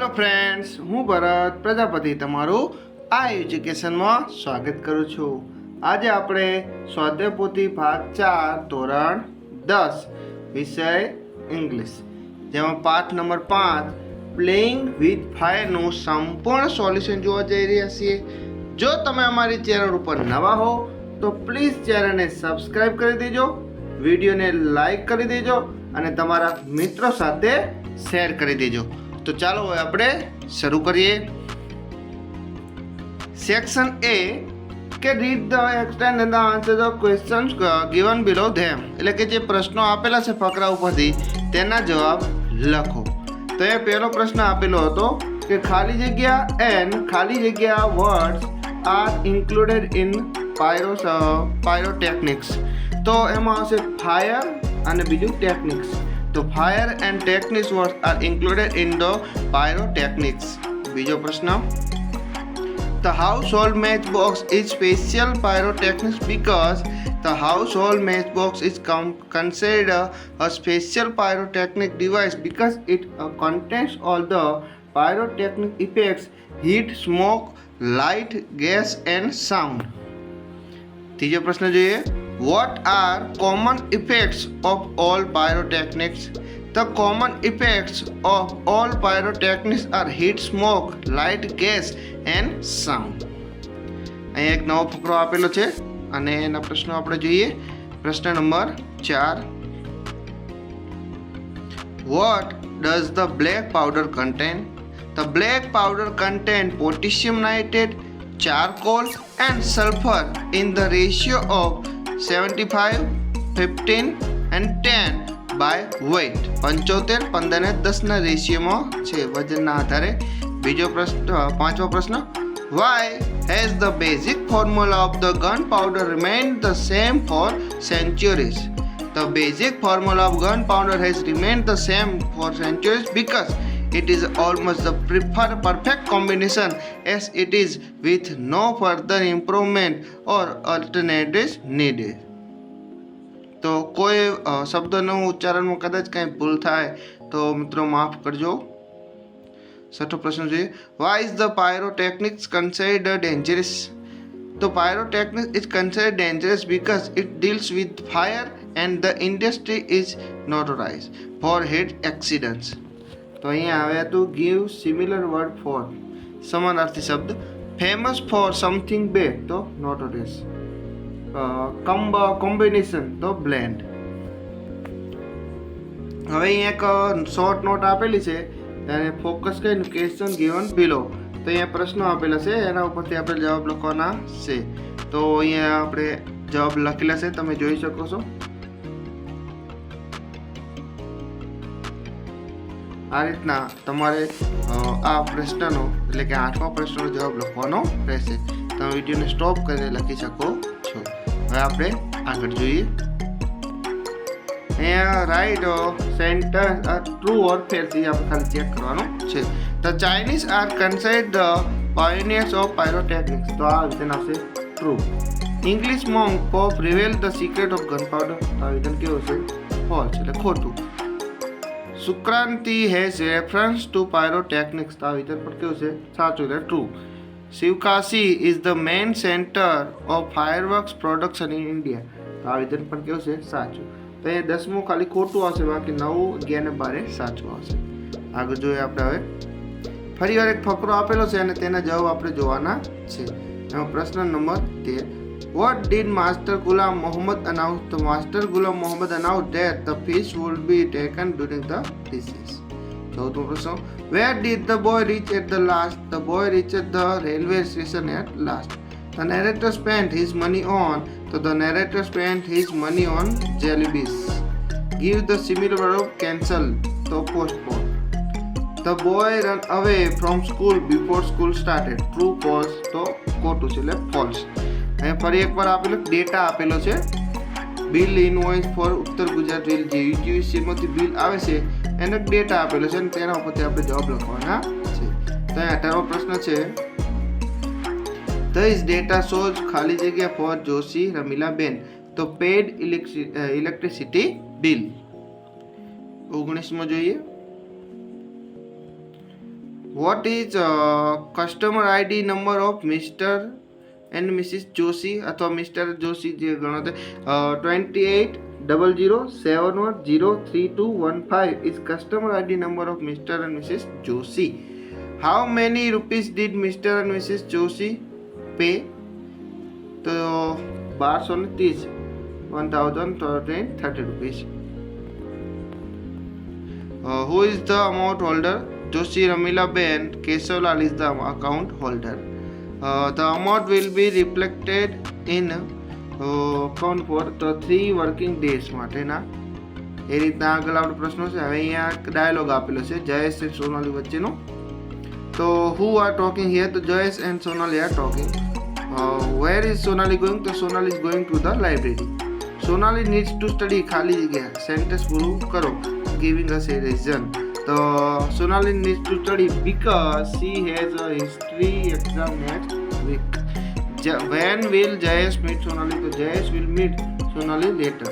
Hello friends હું ભરત પ્રજાપતિ તમારું આ એજ્યુકેશનમાં સ્વાગત કરું છું આજે આપણે સ્વાધ્યાયપોથી ભાગ ચાર ધોરણ દસ વિષય ઇંગ્લિશ જેમાં પાઠ નંબર પાંચ પ્લેઇંગ વિથ ફાયરનું સંપૂર્ણ સોલ્યુશન જોવા જઈ રહ્યા છીએ જો તમે અમારી ચેનલ ઉપર નવા હો તો પ્લીઝ ચેનલને સબસ્ક્રાઈબ કરી દેજો વિડીયોને લાઈક કરી દેજો અને તમારા મિત્રો સાથે શેર કરી દેજો તો ચાલો હવે આપણે શરૂ કરીએ સેક્શન એ કે read the extend and the answer the question given below them એટલે કે જે પ્રશ્નો આપેલા છે ફકરા ઉપરથી તેના જવાબ લખો તો એ પહેલો પ્રશ્ન આપેલો હતો કે ખાલી જગ્યા એન્ડ ખાલી જગ્યા words are included in pyro pyrotechnics તો એમાં આવશે ફાયર અને બીજું ટેકનિક્સ તો fire and technics word are included in the pyrotechnics બીજો પ્રશ્ન The household matchbox is special pyrotechnics because the household matchbox is considered a special pyrotechnic device because it uh, contains all the pyrotechnic effects heat, smoke, light, gas, and sound. ત્રીજો પ્રશ્ન જોઈએ What are common effects of all pyrotechnics? The common effects of all pyrotechnics are heat, smoke, light, gas and sound. અહીંયા એક નવો ફકરો આપેલો છે અને એના પ્રશ્નો આપણે જોઈએ પ્રશ્ન નંબર ચાર what does the black powder contain the black powder contain potassium nitrate charcoal and sulfur in the ratio of seventy fifteen and ten by weight પંચોતેર પંદર ને દસના રેશિયોમાં છે વજનના આધારે બીજો પ્રશ્ન પાંચમો પ્રશ્ન why has the basic formula of the gun powder remain the same for centuries the basic formula of gun powder has remain the same for centuries because It is almost the preferred perfect combination as it is with no further improvement or alternatives needed. તો કોઈ શબ્દનું ઉચ્ચારણમાં કદાચ કંઈ ભૂલ થાય તો મિત્રો માફ કરજો છઠ્ઠો પ્રશ્ન છે why is the pyrotechnics consider dangerous તો pyrotechnics is consider dangerous because it deals with fire and the industry is notorious for head accidents તો અહીંયા આવે હતું ગીવ સિમિલર વર્ડ ફોર સમાનાર્થી શબ્દ ફેમસ ફોર સમથિંગ બે તો નોટોરિયસ કમ્બ કોમ્બિનેશન તો બ્લેન્ડ હવે અહીંયા એક શોર્ટ નોટ આપેલી છે અને ફોકસ કરીને ક્વેશ્ચન ગીવન બિલો તો અહીંયા પ્રશ્નો આપેલા છે એના ઉપરથી આપણે જવાબ લખવાના છે તો અહીંયા આપણે જવાબ લખેલા છે તમે જોઈ શકો છો આ રીતના તમારે આ પ્રશ્નનો એટલે કે આઠમા પ્રશ્નનો જવાબ લખવાનો રહેશે તમે વિડીયોને સ્ટોપ કરીને લખી શકો છો હવે આપણે આગળ જોઈએ અહીંયા રાઈટ સેન્ટર ટ્રુ ઓર ફેરથી આપણે ખાલી ચેક કરવાનું છે the Chinese are કન્સાઇડ the pioneers of pyrotechnics તો આ વિધાન આવશે true English monk pope reveal the secret of gun gunpowder તો આ વિધાન કેવું છે ફોલ્સ એટલે ખોટું સુક્રાંતિ હેઝ રેફરન્સ ટુ પાયરોટેકનિક્સ તો આ વિધાન પણ કેવું છે સાચું એટલે true Sivakasi is the main centre of fireworks production in India તો આ વિધાન પણ કેવું છે સાચું તો એ દસમું ખાલી ખોટું આવશે બાકી નવું અગિયાર ને બારે સાચું આવશે આગળ જોઈએ આપણે હવે ફરી વાર એક ફકરો આપેલો છે અને તેના જવાબ આપણે જોવાના છે એમાં પ્રશ્ન નંબર તેર What did Master Ghulam Muhammad announce? The Master Ghulam Muhammad announced that the fish would be taken during the recess. চৌথম প্রশ্ন where did the boy reach at the last? The boy reached the railway station at last. The narrator spent his money on. So the narrator spent his money on jellybees. Give the similar verb cancel. So postpone. The boy ran away from school before school started. True, false. So go to select false. અહીંયા ફરી એકવાર આપેલો data આપેલો છે bill invoice four ઉત્તર Gujarat rail જે યુજીવીસીમાંથી bill આવે છે એનો ડેટા આપેલો છે અને તેના ઉપરથી આપણે જવાબ લખવાના છે તો અહીં અઢારમો પ્રશ્ન છે ધ ડેટા શોઝ ખાલી જગ્યા ફોર જોશી રમીલાબેન તો પેડ ઇલેક્ટ્રિસિટી બિલ ઓગણીસમો જોઈએ what is customer ID number of mister and missis Joshi અથવા મિસ્ટર જોશી જે ગણો તે twenty eight double zero seven one zero three two one five is customer ID number of mister and missis Joshi how many rupees did mister and missis Joshi pay તો બારસો ને ત્રીસ one thousand thirty rupees who is the amount holder Joshi Ramilaben Keshavlal is the account holder Uh, the amount will be reflected in account uh, for the three working days માટેના એ રીતના આગળ આપણો પ્રશ્ન છે હવે અહીંયા એક ડાયલોગ આપેલો છે જયેશ એન્ડ સોનાલી વચ્ચેનો તો હુ આર ટોકિંગ હિયર તો Jayesh and Sonali are talking where is Sonali going તો Sonali is going to the library Sonali needs to study ખાલી જગ્યા સેન્ટેન્સ પૂરું કરો ગિવિંગ અસ એ રીઝન તો Sonali need to study because she has a history exam next week when will Jayesh meet Sonali? तो Jayesh will meet Sonali later.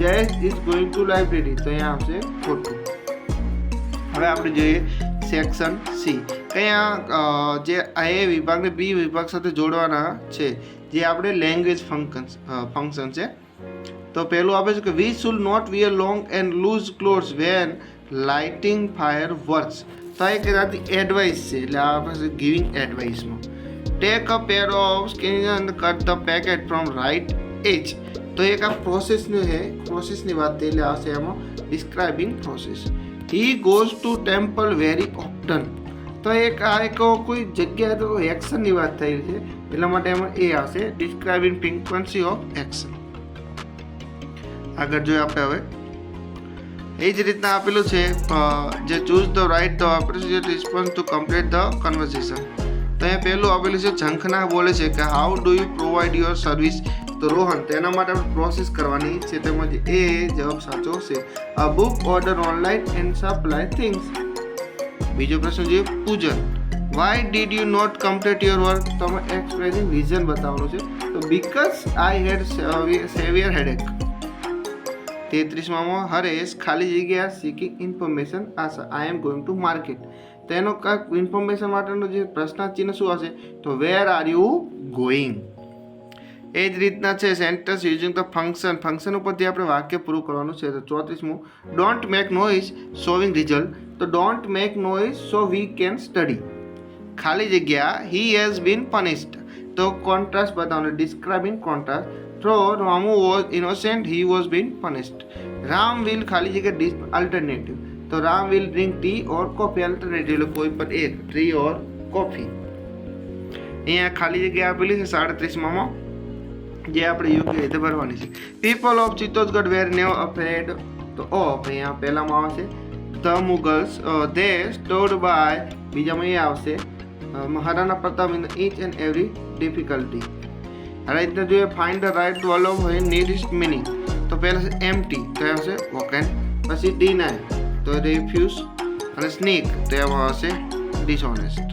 Jayesh is going to library. તો અહીંયા આવશે ખોટું હવે આપણે જોઈએ સેક્શન સી કયા જે આ એ વિભાગને બી વિભાગ સાથે જોડવાના છે જે આપણે લેંગ્વેજ ફંક્શન્સ ફંક્શન છે તો પહેલું આપે છે કે we should not wear long and loose clothes when lighting fireworks તો એક એનાથી એડવાઇસ છે એટલે આ ગિવિંગ એડવાઇસમાં ટેક અ પેર ઓફ સ્કીન and cut the packet from right edge તો એક આ પ્રોસેસનું છે પ્રોસેસની વાત થઈ એટલે આવશે એમાં describing process he goes to temple very often તો એક આ એક કોઈ જગ્યાએ તો એક્શનની વાત થઈ છે એટલા માટે એમાં એ આવશે ડિસ્ક્રાઇબિંગ ફ્રીક્વન્સી ઓફ એક્શન આગળ જોઈએ આપણે હવે એ જ રીતના આપેલું છે જે choose the right the opportunity response to complete the conversation તો અહીંયા પહેલું આપેલું છે ઝંખના બોલે છે કે how do you provide your service તો રોહન તેના માટે પ્રોસેસ કરવાની છે તેમજ એ જવાબ સાચો છે આ book order online and supply things બીજો પ્રશ્ન છે પૂજન why did you not complete your work તમે એક્સપ્રેસિંગ રીઝન બતાવવાનું છે તો because I had severe headache તેત્રીસમાં હરેશ ખાલી જગ્યા seeking information Asha I am going to market તેનો કાંક ઇન્ફોર્મેશન માટેનો જે પ્રશ્નાચિહ્ન શું હશે તો વેર આર યુ ગોઈંગ એ જ રીતના છે sentence using the function function ઉપરથી આપણે વાક્ય પૂરું કરવાનું છે તો ચોત્રીસમું don't make noise showing result તો don't make noise so we can study ખાલી જગ્યા હી હેઝ બીન પનિશ્ડ તો કોન્ટ્રાસ્ટ બતાવવાનું ડિસ્ક્રાઇબ ઇન કોન્ટ્રાસ્ટ though મામુ was innocent he was been punished. Ram will ખાલી જગ્યા dish alternative. તો Ram will drink tea or coffee alternative એટલે કોઈ પણ એક tea ઓર કોફી અહીંયા ખાલી જગ્યા આપેલી છે સાડત્રીસ મામો જે આપણે યોગ્ય રીતે ભરવાની છે પીપલ ઓફ ચિત્તોડગઢ વેર નેવ અફેડ તો ઓફ અહીંયા પહેલામાં આવશે the Mughals they stored by બીજામાં એ આવશે Maharana Pratap in each and every difficulty આ રીતના જોઈએ ફાઇન્ડ ધ રાઇટ વોલ્યુમ હોય નિયરેસ્ટ મિનિંગ તો પહેલાં છે એમ ટી તો એમ હશે વોકેન પછી ડી નાઇન તો રિફ્યુઝ અને સ્નેક તો એમાં હશે ડિસઓનેસ્ટ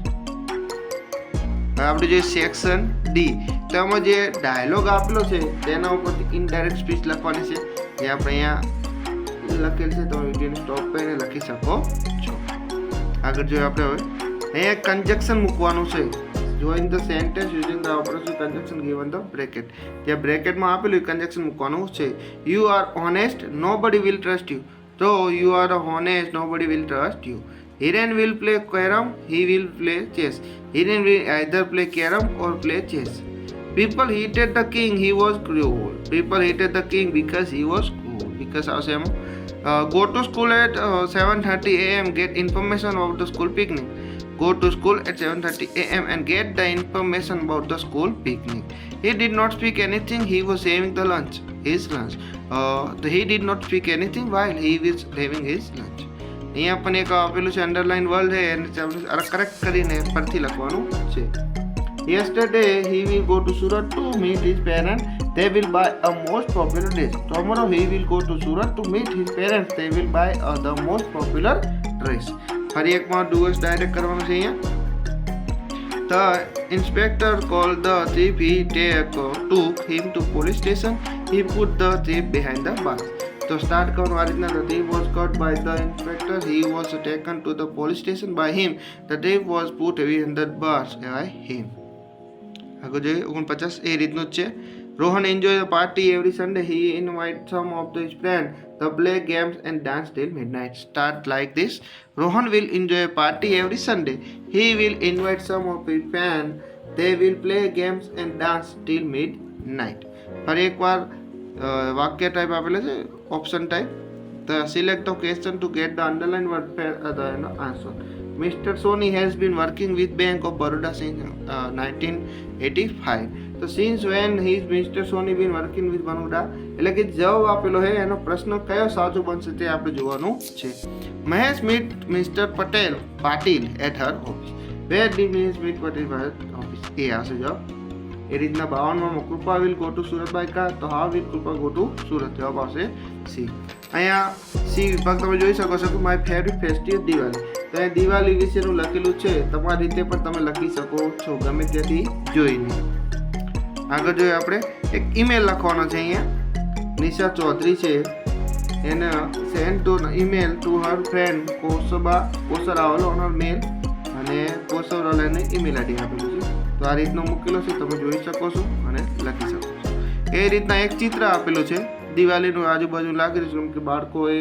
આપણે જોઈએ સેક્શન ડી તો એમાં જે ડાયલોગ આપેલો છે તેના ઉપરથી ઇનડાયરેક્ટ સ્પીચ લખવાની છે જે આપણે અહીંયા લખેલ છે તો વિડીયોને સ્ટોપ કરીને લખી શકો છો આગળ જોઈએ આપણે હવે અહીંયા કન્જક્શન મૂકવાનું છે join the sentence using the operation conjunction given the bracket જે બ્રેકેટમાં આપેલું એ કન્જક્શન મૂકવાનું છે you are honest nobody will trust you તો you are honest nobody will trust you Hiren will play carrom he will play chess Hiren will either play carrom or play chess people hated the king he was cruel people hated the king because he was cruel because આવશે એમાં go to school at seven thirty AM get information of the school picnic go to school at 7:30 a.m. and get the information about the school picnic. He did not speak anything. He was saving the lunch, his lunch. Uh, he did not speak anything while he was saving his lunch. અહીંયા પણ એક આપેલું છે underline world છે એને correct કરીને પરથી લખવાનું છે Yesterday he will go to Surat to meet his parents. They will buy a most popular dish. Tomorrow he will go to Surat to meet his parents. They will buy uh, the most popular dress ફરી એકમાં do as direct કરવાનું છે અહીંયા the inspector call the thief he take took him to police station he put the thief behind the bar તો start કરવાનું આ રીતના the thief was caught by the inspector he was taken to the police station by him the thief was put behind the bar by him આગળ જોઈએ ઓગણપચાસ એ રીતનું જ છે Rohan enjoys the party every Sunday. He invites some of his friends. The play games and dance till midnight. Start like this. Rohan will enjoy a party every Sunday. He will invite some of his friends. They will play games and dance till midnight. For a વાક્ય type આપેલા છે option type The select the question to get the underline word pair uh, the you answer. answer. Mr. Sony has been working with Bank of Baroda since 1985. Uh, તો since when his mister Soni been working with બનુડા એટલે કે જવાબ આપેલો છે એનો પ્રશ્ન કયો સાચો બનશે તે આપણે જોવાનું છે Mahesh meet mister Patel Patil at her office where did Mahesh meet Patel office એ આવશે જવાબ એ રીતના બાવનમાં Krupa will go to Surat by તો હા વિલ કૃપા ગોટુ સુરત જવાબ આવશે સી અહીંયા સી વિભાગ તમે જોઈ શકો છો કે માય ફેવરિટ ફેસ્ટિવલ દિવાળી તો એ દિવાળી વિશેનું લખેલું છે તમારી રીતે પણ તમે લખી શકો છો ગમે ત્યાંથી જોઈને આગળ જોઈએ આપણે એક ઈમેલ લખવાનો છે અહીંયા નિશા ચૌધરી છે એને send to email to her friend કોસબા કોસરાવાલો ઓન હર મેલ અને કોસરાવાલાને ઈમેલ આઈડી આપેલું છે તો આ રીતનો મૂકેલો છે તમે જોઈ શકો છો અને લખી શકો છો એ રીતના એક ચિત્ર આપેલું છે દિવાળીનું આજુબાજુ લાગી રહ્યું છે કે બાળકોએ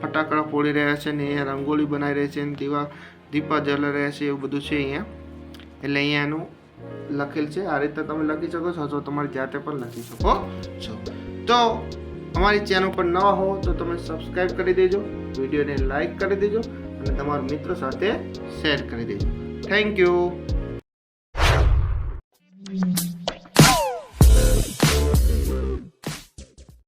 ફટાકડા ફોડી રહ્યા છે ને અહીંયા રંગોળી બનાવી રહ્યા છે ને દીવા દીપા જલ રહ્યા છે એવું બધું છે અહીંયા એટલે અહીંયાનું લખેલ છે આ રીતે તમે લખી શકો છો અથવા તમારી જાતે પણ લખી શકો છો તો અમારી ચેનલ પર નવા હો તો તમે સબસ્ક્રાઈબ કરી દેજો વિડીયોને લાઇક કરી દેજો અને તમારા મિત્રો સાથે શેર કરી દેજો થેન્ક યુ